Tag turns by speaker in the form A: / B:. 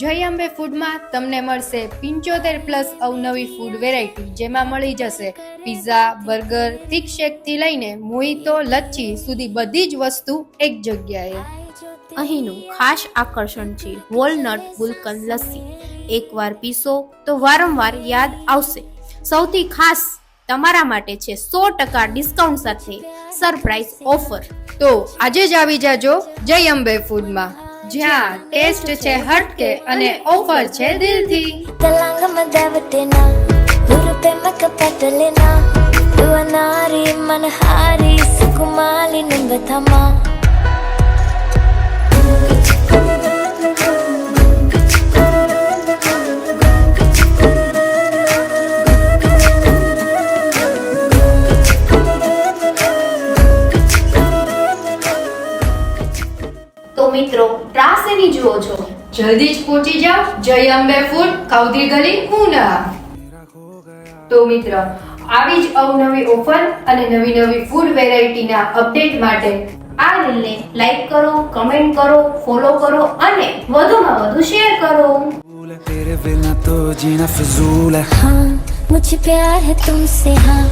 A: જય અંબે ફૂડમાં તમને મળશે પિંચોતેર પ્લસ અવનવી ફૂડ વેરાયટી જેમાં મળી જશે પિઝા બર્ગર થીક શેકથી લઈને મોહિતો લચ્છી સુધી બધી જ વસ્તુ એક જગ્યાએ.
B: અહીંનું ખાસ આકર્ષણ છે વોલનટ ગુલકંદ લસ્સી. એકવાર પીશો તો વારંવાર યાદ આવશે. સૌથી ખાસ તમારા માટે છે સો ટકા ડિસ્કાઉન્ટ સાથે સરપ્રાઈઝ ઓફર.
A: તો આજે જ આવી જાજો જય અંબે ફૂડમાં. જ્યાં ટેસ્ટ છે હટકે અને ઓફર છે દિલથી.
C: તલાંગ મદાવતેના દૂર પે મક પટલેના તું અનારી મનહારી સુકુમાલી નું બધામાં.
B: તો મિત્રો ત્રાસ એની જુઓ છો
A: જલ્દી જ પહોંચી જાઓ જય અંબે ફૂડ કાઉધી ગલી ઉના તો મિત્ર આવી જ અવનવી ઓફર અને નવી નવી ફૂડ વેરાયટીના અપડેટ માટે
B: આ રીલને લાઈક કરો કમેન્ટ કરો ફોલો કરો અને વધુમાં વધુ શેર કરો
D: तेरे बिना तो जीना फिजूल है
C: हाँ मुझे प्यार है तुमसे हाँ